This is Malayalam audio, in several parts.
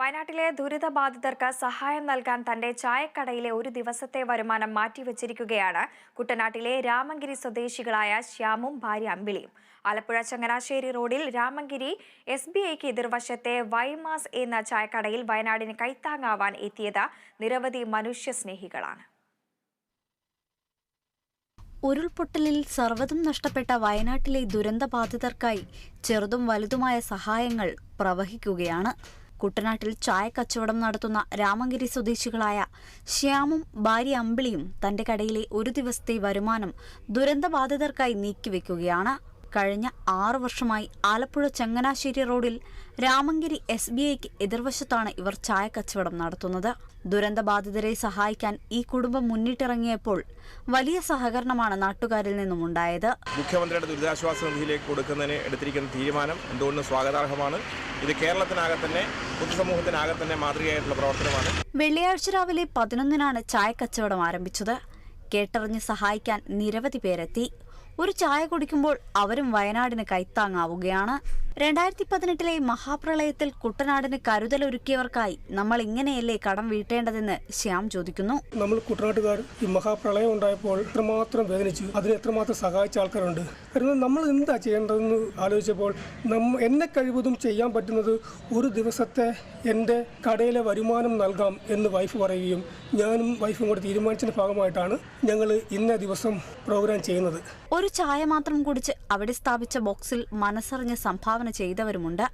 വയനാട്ടിലെ ദുരിതബാധിതർക്ക് സഹായം നൽകാൻ തന്റെ ചായക്കടയിലെ ഒരു ദിവസത്തെ വരുമാനം മാറ്റിവെച്ചിരിക്കുകയാണ്. കുട്ടനാട്ടിലെ രാമങ്കിരി സ്വദേശികളായ ശ്യാമും ഭാര്യ അമ്പിളിയും. ആലപ്പുഴ ചങ്ങനാശ്ശേരി റോഡിൽ രാമങ്കിരി എസ് ബി ഐക്ക് എതിർവശത്തെ വൈമാസ് എന്ന ചായക്കടയിൽ വയനാടിന് കൈത്താങ്ങാവാൻ എത്തിയത് നിരവധി മനുഷ്യസ്നേഹികളാണ്. ഉരുൾപൊട്ടലിൽ സർവതും നഷ്ടപ്പെട്ട വയനാട്ടിലെ ദുരന്തബാധിതർക്കായി ചെറുതും വലുതുമായ സഹായങ്ങൾ പ്രവഹിക്കുകയാണ്. കുട്ടനാട്ടിൽ ചായക്കച്ചവടം നടത്തുന്ന രാമങ്കിരി സ്വദേശികളായ ശ്യാമും ഭാര്യ അമ്പിളിയും തന്റെ കടയിലെ ഒരു ദിവസത്തെ വരുമാനം ദുരന്തബാധിതർക്കായി നീക്കിവെക്കുകയാണ് കഴിഞ്ഞ ആറു വർഷമായി ആലപ്പുഴ ചങ്ങനാശ്ശേരി റോഡിൽ രാമങ്കിരി എസ് ബി ഐക്ക് എതിർവശത്താണ് ഇവർ ചായ കച്ചവടം നടത്തുന്നത്. ദുരന്തബാധിതരെ സഹായിക്കാൻ ഈ കുടുംബം മുന്നിട്ടിറങ്ങിയപ്പോൾ വലിയ സഹകരണമാണ് നാട്ടുകാരിൽ നിന്നും ഉണ്ടായത് മുഖ്യമന്ത്രിയുടെ ദുരിതാശ്വാസ നിധിയിലേക്ക് കൊടുക്കുന്നതിന് എടുത്തിരിക്കുന്ന തീരുമാനം എന്തുകൊണ്ടും സ്വാഗതാർഹമാണ്. ഇത് കേരളത്തിനാകെ തന്നെ പൊതുസമൂഹത്തിനാകെ തന്നെ മാതൃകയായിട്ടുള്ള പ്രവർത്തനമാണ്. വെള്ളിയാഴ്ച രാവിലെ പതിനൊന്നിനാണ് ചായക്കച്ചവടം ആരംഭിച്ചത്. കേട്ടറിഞ്ഞ് സഹായിക്കാൻ നിരവധി പേരെത്തി. ഒരു ചായ കുടിക്കുമ്പോൾ അവരും വയനാടിന് കൈത്താങ്ങാവുകയാണ്. രണ്ടായിരത്തി പതിനെട്ടിലെ മഹാപ്രളയത്തിൽ കുട്ടനാടിന് കരുതലൊരുക്കിയവർക്കായി നമ്മൾ ഇങ്ങനെയല്ലേ കടം വീട്ടേണ്ടതെന്ന് ശ്യാം ചോദിക്കുന്നു. നമ്മൾ കുട്ടനാട്ടുകാർ ഈ മഹാപ്രളയം ഉണ്ടായപ്പോൾ എത്രമാത്രം വേദനിച്ചു. അതിന് എത്രമാത്രം സഹായിച്ച ആൾക്കാരുണ്ട്. കാരണം നമ്മൾ എന്താ ചെയ്യേണ്ടതെന്ന് ആലോചിച്ചപ്പോൾ നമ്മ എന്നെ കഴിവതും ചെയ്യാൻ പറ്റുന്നത് ഒരു ദിവസത്തെ എന്റെ കടയിലെ വരുമാനം നൽകാം എന്ന് വൈഫ് പറയുകയും ഞാനും വൈഫും കൂടെ തീരുമാനിച്ചതിന്റെ ഭാഗമായിട്ടാണ് ഞങ്ങൾ ഇന്ന ദിവസം പ്രോഗ്രാം ചെയ്യുന്നത്. ഒരു ചായ മാത്രം കുടിച്ച് അവിടെ സ്ഥാപിച്ച ബോക്സിൽ മനസ്സറിഞ്ഞ് സംഭാവന ചെയ്തവരുമുണ്ട്.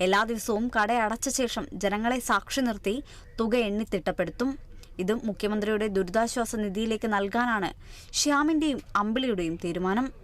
എല്ലാ ദിവസവും കട അടച്ച ശേഷം ജനങ്ങളെ സാക്ഷി നിർത്തി തുക എണ്ണി തിട്ടപ്പെടുത്തും. ഇത് മുഖ്യമന്ത്രിയുടെ ദുരിതാശ്വാസ നിധിയിലേക്ക് നൽകാനാണ് ശ്യാമിന്റെയും അമ്പിളിയുടെയും തീരുമാനം.